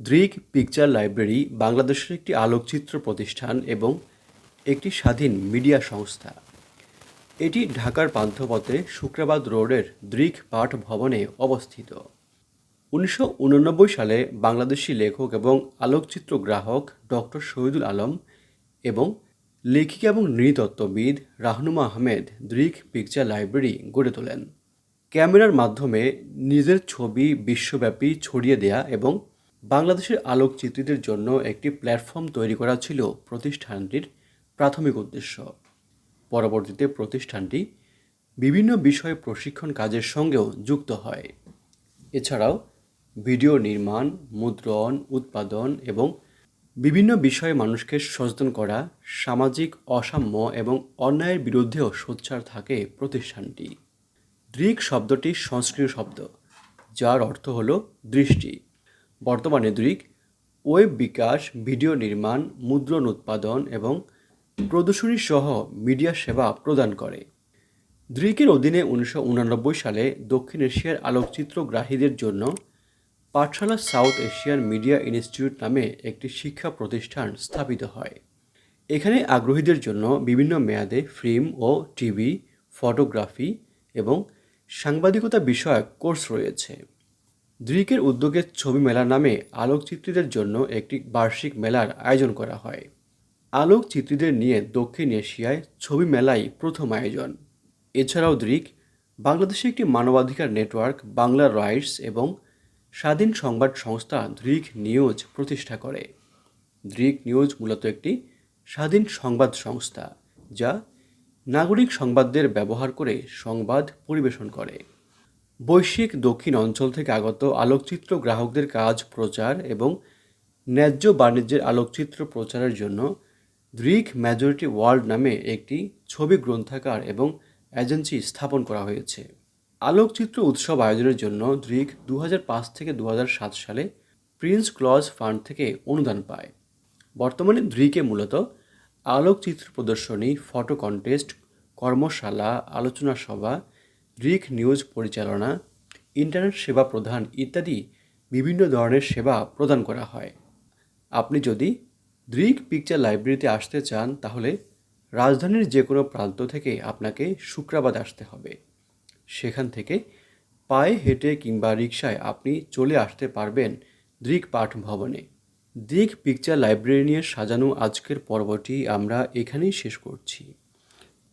Drik picture library বাংলাদেশের একটি আলোকচিত্র প্রতিষ্ঠান এবং একটি স্বাধীন মিডিয়া সংস্থা। এটি ঢাকার পান্থপথে শুক্রাবাদ রোডের দৃক পাঠ ভবনে অবস্থিত। উনিশশো উননব্বই সালে বাংলাদেশি লেখক এবং আলোকচিত্র গ্রাহক ডক্টর শহীদুল আলম এবং লেখিকা এবং নৃতত্ত্ববিদ রাহনুমা আহমেদ দৃক পিকচার লাইব্রেরি গড়ে তোলেন। ক্যামেরার মাধ্যমে নিজের ছবি বিশ্বব্যাপী ছড়িয়ে দেয়া এবং বাংলাদেশের আলোকচিত্রীদের জন্য একটি প্ল্যাটফর্ম তৈরি করা ছিল প্রতিষ্ঠানটির প্রাথমিক উদ্দেশ্য। পরবর্তীতে প্রতিষ্ঠানটি বিভিন্ন বিষয়ে প্রশিক্ষণ কাজের সঙ্গেও যুক্ত হয়। এছাড়াও ভিডিও নির্মাণ, মুদ্রণ, উৎপাদন এবং বিভিন্ন বিষয়ে মানুষকে সচেতন করা, সামাজিক অসাম্য এবং অন্যায়ের বিরুদ্ধেও সোচ্চার থাকে প্রতিষ্ঠানটি। দৃক শব্দটি সংস্কৃত শব্দ, যার অর্থ হল দৃষ্টি। বর্তমানে দৃক, ওয়েব বিকাশ, ভিডিও নির্মাণ, মুদ্রণ উৎপাদন এবং প্রদর্শনী সহ মিডিয়া সেবা প্রদান করে। দৃকের অধীনে উনিশশো সালে দক্ষিণ এশিয়ার আলোকচিত্রগ্রাহীদের জন্য পাঠশালা সাউথ এশিয়ান মিডিয়া ইনস্টিটিউট নামে একটি শিক্ষা প্রতিষ্ঠান স্থাপিত হয়। এখানে আগ্রহীদের জন্য বিভিন্ন মেয়াদে ফিল্ম ও টিভি, ফটোগ্রাফি এবং সাংবাদিকতা বিষয়ক কোর্স রয়েছে। দৃকের উদ্যোগে ছবি মেলা নামে আলোকচিত্রীদের জন্য একটি বার্ষিক মেলার আয়োজন করা হয়। আলোকচিত্রীদের নিয়ে দক্ষিণ এশিয়ায় ছবি মেলাই প্রথম আয়োজন। এছাড়াও দৃক বাংলাদেশে একটি মানবাধিকার নেটওয়ার্ক, বাংলা রাইটস এবং স্বাধীন সংবাদ সংস্থা দৃক নিউজ প্রতিষ্ঠা করে। দৃক নিউজ মূলত একটি স্বাধীন সংবাদ সংস্থা, যা নাগরিক সংবাদদের ব্যবহার করে সংবাদ পরিবেশন করে। বৈশ্বিক দক্ষিণ অঞ্চল থেকে আগত আলোকচিত্র গ্রাহকদের কাজ, প্রচার এবং ন্যায্য বাণিজ্যের আলোকচিত্র প্রচারের জন্য দৃক মেজরিটি ওয়ার্ল্ড নামে একটি ছবি গ্রন্থাগার এবং এজেন্সি স্থাপন করা হয়েছে। আলোকচিত্র উৎসব আয়োজনের জন্য দৃক দু হাজার পাঁচ থেকে দু হাজার সাত সালে প্রিন্স ক্লজ ফান্ড থেকে অনুদান পায়। বর্তমানে দৃকে মূলত আলোকচিত্র প্রদর্শনী, ফটো কন্টেস্ট, কর্মশালা, আলোচনা সভা দৃক নিউজ পরিচালনা, ইন্টারনেট সেবা প্রদান ইত্যাদি বিভিন্ন ধরনের সেবা প্রদান করা হয়। আপনি যদি দৃক পিকচার লাইব্রেরিতে আসতে চান, তাহলে রাজধানীর যে কোনো প্রান্ত থেকে আপনাকে শুক্রাবাদ আসতে হবে। সেখান থেকে পায়ে হেঁটে কিংবা রিক্সায় আপনি চলে আসতে পারবেন দৃক পাঠ ভবনে দৃক পিকচার লাইব্রেরি নিয়ে সাজানো আজকের পর্বটি আমরা এখানেই শেষ করছি।